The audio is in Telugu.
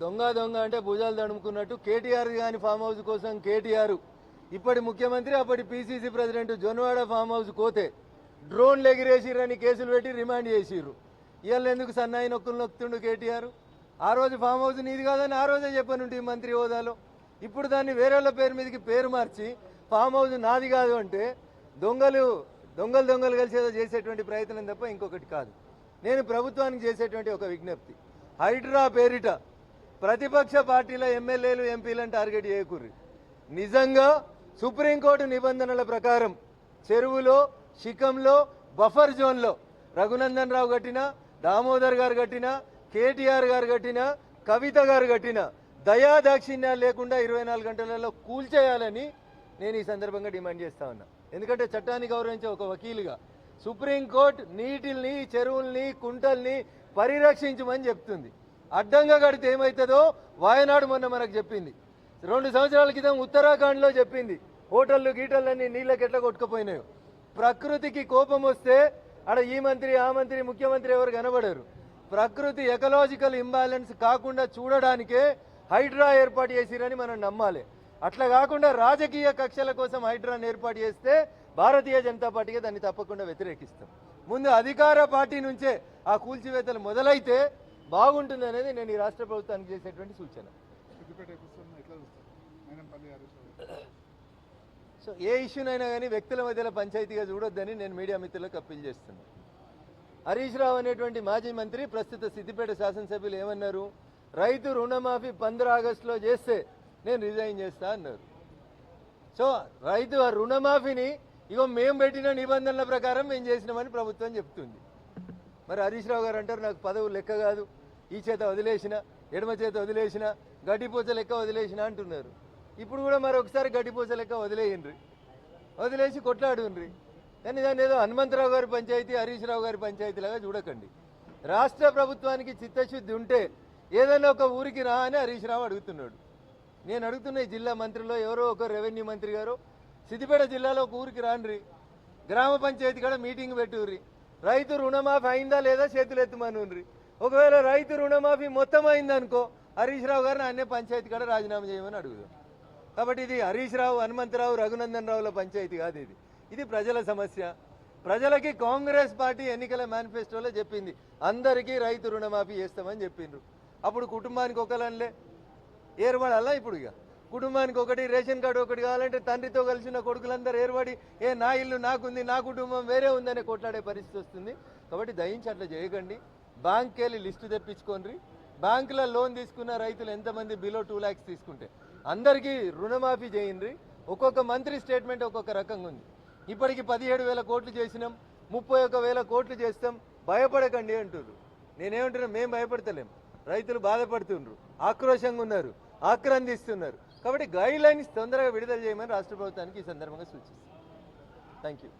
దొంగ దొంగ అంటే భుజాలు తడుముకున్నట్టు కేటీఆర్ కానీ ఫామ్ హౌస్ కోసం కేటీఆర్ ఇప్పటి ముఖ్యమంత్రి అప్పటి PCC president Janwada farm house కోతే డ్రోన్లు ఎగిరేసిరని కేసులు పెట్టి రిమాండ్ చేసిర్రు. ఇవాళ ఎందుకు సన్నాయి నొక్కులు నొక్కుతుండు కేటీఆర్? ఆ రోజు ఫామ్ హౌస్ నీది కాదని ఆ రోజే చెప్పనుంటి మంత్రి హోదాలో. ఇప్పుడు దాన్ని వేరే వాళ్ళ పేరు మీదకి పేరు మార్చి ఫామ్ హౌస్ నాది కాదు అంటే దొంగలు దొంగలు దొంగలు కలిసి ఏదో చేసేటువంటి ప్రయత్నం తప్ప ఇంకొకటి కాదు. నేను ప్రభుత్వానికి చేసేటువంటి ఒక విజ్ఞప్తి. హైడ్రా పేరిట ప్రతిపక్ష పార్టీల ఎమ్మెల్యేలు ఎంపీలను టార్గెట్ చేయకూర్రి. నిజంగా సుప్రీంకోర్టు నిబంధనల ప్రకారం చెరువులో శిఖంలో బఫర్ జోన్లో రఘునందన్ రావు కట్టిన దామోదర్ గారు కట్టిన కేటీఆర్ గారు కట్టిన కవిత గారు కట్టిన దయా దాక్షిణ్యాలు లేకుండా ఇరవై నాలుగు గంటలలో కూల్చేయాలని నేను ఈ సందర్భంగా డిమాండ్ చేస్తా ఉన్నా. ఎందుకంటే చట్టాన్ని గౌరవించే ఒక వకీలుగా సుప్రీంకోర్టు నీటిల్ని చెరువుల్ని కుంటల్ని పరిరక్షించమని చెప్తుంది. అడ్డంగా కడితే ఏమవుతుందో వాయనాడు మొన్న మనకు చెప్పింది. రెండు సంవత్సరాల క్రితం ఉత్తరాఖండ్లో చెప్పింది. హోటళ్ళు గీటళ్ళన్నీ నీళ్ళకి ఎట్లా కొట్టుకుపోయినాయో. ప్రకృతికి కోపం వస్తే ఆడ ఈ మంత్రి ఆ మంత్రి ముఖ్యమంత్రి ఎవరు కనబడరు. ప్రకృతి ఎకలాజికల్ ఇంబ్యాలెన్స్ కాకుండా చూడడానికే హైడ్రా ఏర్పాటు చేసిరని మనం నమ్మాలి. అట్లా కాకుండా రాజకీయ కక్షల కోసం హైడ్రాను ఏర్పాటు చేస్తే భారతీయ జనతా పార్టీగా దాన్ని తప్పకుండా వ్యతిరేకిస్తాం. ముందు అధికార పార్టీ నుంచే ఆ కూల్చివేతలు మొదలైతే బాగుంటుంది అనేది నేను ఈ రాష్ట్ర ప్రభుత్వానికి చేసేటువంటి సూచన. సో ఏ ఇష్యూనైనా కానీ వ్యక్తుల మధ్యలో పంచాయతీగా చూడొద్దని నేను మీడియా మిత్రులకు అప్పీల్ చేస్తున్నాను హరీష్ రావు అనేటువంటి మాజీ మంత్రి ప్రస్తుత సిద్దిపేట శాసనసభ్యులు ఏమన్నారు? రైతు రుణమాఫీ పంద్ర ఆగస్టులో చేస్తే నేను రిజైన్ చేస్తా అన్నారు. సో రైతు ఆ రుణమాఫీని ఇగో మేము పెట్టిన నిబంధనల ప్రకారం మేము చేసినామని ప్రభుత్వం చెప్తుంది. మరి హరీష్ రావు గారు అంటారు నాకు పదవు లెక్క కాదు. ఈ చేత వదిలేసిన ఎడమ చేత వదిలేసిన గడ్డిపూస లెక్క వదిలేసిన అంటున్నారు. ఇప్పుడు కూడా మరి ఒకసారి గడ్డిపూస లెక్క వదిలేయండి వదిలేసి కొట్లాడుండ్రి. కానీ దాన్ని ఏదో హనుమంతరావు గారి పంచాయతీ హరీష్ రావు గారి పంచాయతీలాగా చూడకండి. రాష్ట్ర ప్రభుత్వానికి చిత్తశుద్ధి ఉంటే ఏదైనా ఒక ఊరికి రా అని హరీష్ రావు అడుగుతున్నాడు. నేను అడుగుతున్న ఈ జిల్లా మంత్రిలో ఎవరో ఒక రెవెన్యూ మంత్రి గారు సిద్దిపేట జిల్లాలో ఒక ఊరికి రాండ్రి. గ్రామ పంచాయతీ కూడా మీటింగ్ పెట్టుర్రి. రైతు రుణమాఫీ అయిందా లేదా చేతులు ఎత్తుమనుండ్రి. ఒకవేళ రైతు రుణమాఫీ మొత్తం అయిందనుకో హరీష్ రావు గారిని అన్నే పంచాయతీ కూడా రాజీనామా చేయమని అడుగుదాం. కాబట్టి ఇది హరీష్ రావు హనుమంతరావు రఘునందన్ రావుల పంచాయతీ కాదు ఇది. ఇది ప్రజల సమస్య. ప్రజలకి కాంగ్రెస్ పార్టీ ఎన్నికల మేనిఫెస్టోలో చెప్పింది అందరికీ రైతు రుణమాఫీ చేస్తామని చెప్పిండ్రు. అప్పుడు కుటుంబానికి ఒకలనిలే ఏర్పడాలా ఇప్పుడు ఇక కుటుంబానికి ఒకటి రేషన్ కార్డు ఒకటి కావాలంటే తండ్రితో కలిసిన కొడుకులందరూ ఏర్పడి ఏ నా ఇల్లు నాకుంది నా కుటుంబం వేరే ఉందని కొట్లాడే పరిస్థితి వస్తుంది. కాబట్టి దయించి అట్లా చేయకండి. బ్యాంక్కి వెళ్ళి లిస్టు తెప్పించుకోండి బ్యాంకులో లోన్ తీసుకున్న రైతులు ఎంతమంది బిలో టూ ల్యాక్స్ తీసుకుంటే అందరికీ రుణమాఫీ చేయండి ఒక్కొక్క మంత్రి స్టేట్మెంట్ ఒక్కొక్క రకంగా ఉంది. ఇప్పటికి పదిహేడు వేల కోట్లు చేసినాం ముప్పై ఒక్క వేల కోట్లు చేస్తాం. భయపడకండి అంటున్నారు నేనేమంటున్నా మేము భయపడతలేం. రైతులు బాధపడుతుండ్రు. ఆక్రోశంగా ఉన్నారు. ఆక్రందిస్తున్నారు. కాబట్టి గైడ్ లైన్స్ తొందరగా విడుదల చేయమని రాష్ట్ర ప్రభుత్వానికి ఈ సందర్భంగా సూచిస్తాను థ్యాంక్ యూ